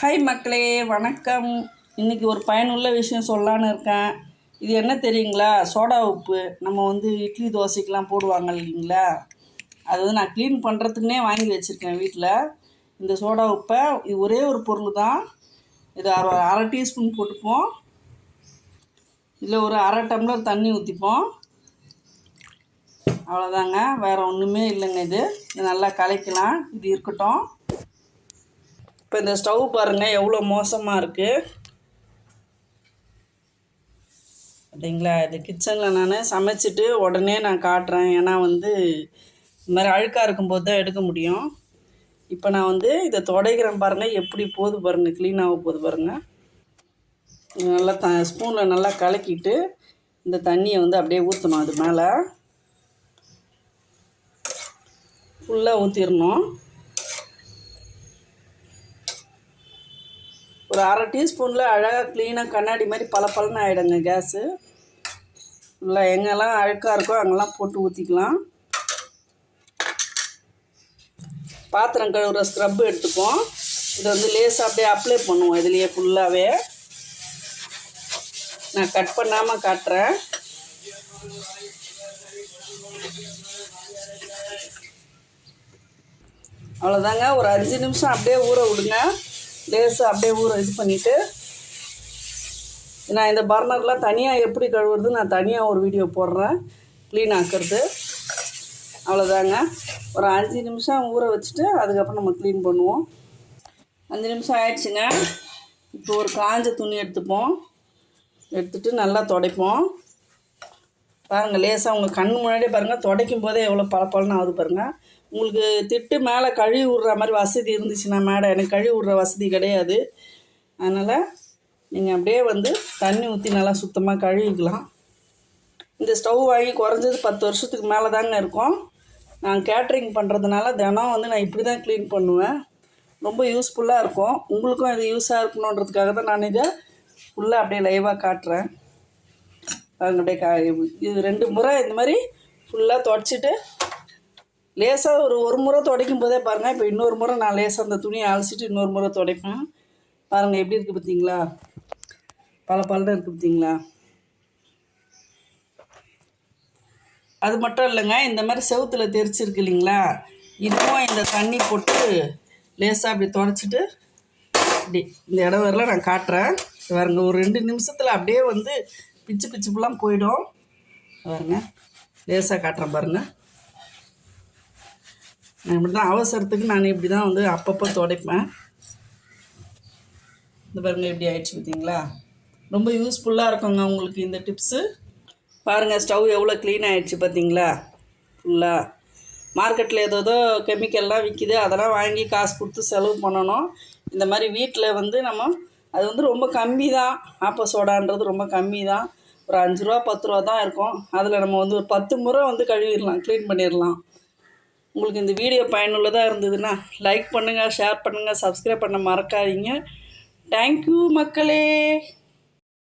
Hi மக்களே வணக்கம். இன்றைக்கி ஒரு பயனுள்ள விஷயம் சொல்லலான்னு இருக்கேன். இது என்ன தெரியுங்களா? சோடா உப்பு. நம்ம வந்து இட்லி தோசைக்கெலாம் போடுவாங்க இல்லைங்களா? அது வந்து நான் க்ளீன் பண்ணுறதுக்குனே வாங்கி வச்சுருக்கேன் வீட்டில் இந்த சோடா உப்பை இது ஒரே ஒரு பொருள் தான். இது அரை அரை டீஸ்பூன் போட்டுப்போம். இதில் ஒரு அரை டம்ளர் தண்ணி ஊற்றிப்போம் அவ்வளோதாங்க வேறு ஒன்றுமே இல்லைங்க இது. இது நல்லா கலைக்கலாம். இது இருக்கட்டும். இப்போ இந்த ஸ்டவ் பாருங்கள் எவ்வளோ மோசமாக இருக்குது அப்படிங்களா இது கிச்சனில் நான் சமைச்சிட்டு உடனே நான் காட்டுறேன். ஏன்னா வந்து இந்த மாதிரி அழுக்காக இருக்கும்போது தான் எடுக்க முடியும். இப்போ நான் வந்து இதை துடைக்கிறேன் பாருங்கள் எப்படி போகுது பாருங்கள் க்ளீன் ஆக போகுது பாருங்கள் நல்லா த ஸ்பூனில் நல்லா கலக்கிட்டு இந்த தண்ணியை வந்து அப்படியே ஊற்றணும் அது மேலே. ஃபுல்லாக ஊற்றிடணும் ஒரு அரை டீஸ்பூனில் அழகாக க்ளீனாக கண்ணாடி மாதிரி பல பலன்னு ஆகிடுங்க கேஸு ஃபுல்லாக எங்கெல்லாம் அழுக்காக இருக்கோ அங்கெல்லாம் போட்டு ஊற்றிக்கலாம் பாத்திரம் கழுவுற ஸ்க்ரப்பு எடுத்துப்போம் இதை வந்து லேசாக அப்படியே அப்ளை பண்ணுவோம் இதுலேயே ஃபுல்லாகவே நான் கட் பண்ணாமல் காட்டுறேன். அவ்வளோதாங்க ஒரு அஞ்சு நிமிஷம் அப்படியே ஊற விடுங்க. லேசாக அப்படியே ஊற இது பண்ணிவிட்டு நான் இந்த பர்னர்லாம் தனியாக எப்படி கழுவுறது நான் தனியாக ஒரு வீடியோ போடுறேன். க்ளீன் ஆக்கிறது. அவ்வளோதாங்க. ஒரு அஞ்சு நிமிஷம் ஊற வச்சுட்டு அதுக்கப்புறம் நம்ம க்ளீன் பண்ணுவோம். அஞ்சு நிமிஷம் ஆயிடுச்சுங்க. இப்போ ஒரு காஞ்ச துணி எடுத்துப்போம். எடுத்துட்டு நல்லா துடைப்போம். பாருங்கள் லேசாக உங்கள் கண் முன்னாடியே பாருங்கள் துடைக்கும் போதே எவ்வளோ பளபளன்னு ஆகுது பாருங்கள் உங்களுக்கு திட்டு மேலே கழுவி விட்ற மாதிரி வசதி இருந்துச்சுன்னா மேடம் எனக்கு கழுவி விட்ற வசதி கிடையாது. அதனால் நீங்கள் அப்படியே வந்து தண்ணி ஊற்றி நல்லா சுத்தமாக கழுவிக்கலாம். இந்த ஸ்டவ் வாங்கி குறைஞ்சது பத்து வருஷத்துக்கு மேலே தாங்க இருக்கும். நான் கேட்ரிங் பண்ணுறதுனால தினம் வந்து நான் இப்படி தான் க்ளீன் பண்ணுவேன். ரொம்ப யூஸ்ஃபுல்லாக இருக்கும். உங்களுக்கும் இது யூஸாக இருக்கணுன்றதுக்காக தான் நான் இதை ஃபுல்லாக அப்படியே லைவாக காட்டுறேன். அதனுடைய அப்படியே கா இது ரெண்டு முறை இந்த மாதிரி ஃபுல்லாக தொடச்சிட்டு லேசாக ஒரு ஒரு முறை துடைக்கும் போதே பாருங்கள் இப்போ இன்னொரு முறை நான் லேசாக அந்த துணியை அலசிட்டு இன்னொரு முறை துடைப்பேன். பாருங்கள் எப்படி இருக்குது பார்த்தீங்களா? பல பலன்னு இருக்குது பார்த்தீங்களா? அது மட்டும் இல்லைங்க இந்த மாதிரி செவுத்தில் தெரிச்சிருக்கு இல்லைங்களா? இதுவும் இந்த தண்ணி போட்டு லேசாக அப்படி தொடச்சிட்டு அப்படி இந்த இடம் வரல நான் காட்டுறேன். பாருங்கள் ஒரு ரெண்டு நிமிஷத்தில் அப்படியே வந்து பிச்சு பிச்சு ஃபுல்லாக போயிடும். பாருங்க. லேசாக காட்டுறேன் பாருங்கள் நான் இப்படி தான் அவசரத்துக்கு நான் இப்படி தான் வந்து அப்பப்போ துடைப்பேன். இந்த பாருங்கள் எப்படி ஆயிடுச்சு பார்த்தீங்களா? ரொம்ப யூஸ்ஃபுல்லாக இருக்குங்க உங்களுக்கு இந்த டிப்ஸு பாருங்கள் ஸ்டவ் எவ்வளோ க்ளீன் ஆகிடுச்சு பார்த்தீங்களா? ஃபுல்லாக மார்க்கெட்டில் ஏதோ கெமிக்கல்லாம் விற்கிது அதெல்லாம் வாங்கி காசு கொடுத்து செலவு பண்ணணும். இந்த மாதிரி வீட்டில் வந்து நம்ம அது வந்து ரொம்ப கம்மி தான் ஆப்ப சோடான்றது ரொம்ப கம்மி தான் ஒரு அஞ்சு ரூபா பத்து ரூபா தான் இருக்கும். அதில் நம்ம வந்து ஒரு பத்து முறை வந்து கழுவிடலாம் க்ளீன் பண்ணிடலாம். உங்களுக்கு இந்த வீடியோ பயனுள்ளதாக இருந்ததுன்னா லைக் பண்ணுங்கள் ஷேர் பண்ணுங்கள் சப்ஸ்கிரைப் பண்ண மறக்காதீங்க. தேங்க்யூ மக்களே.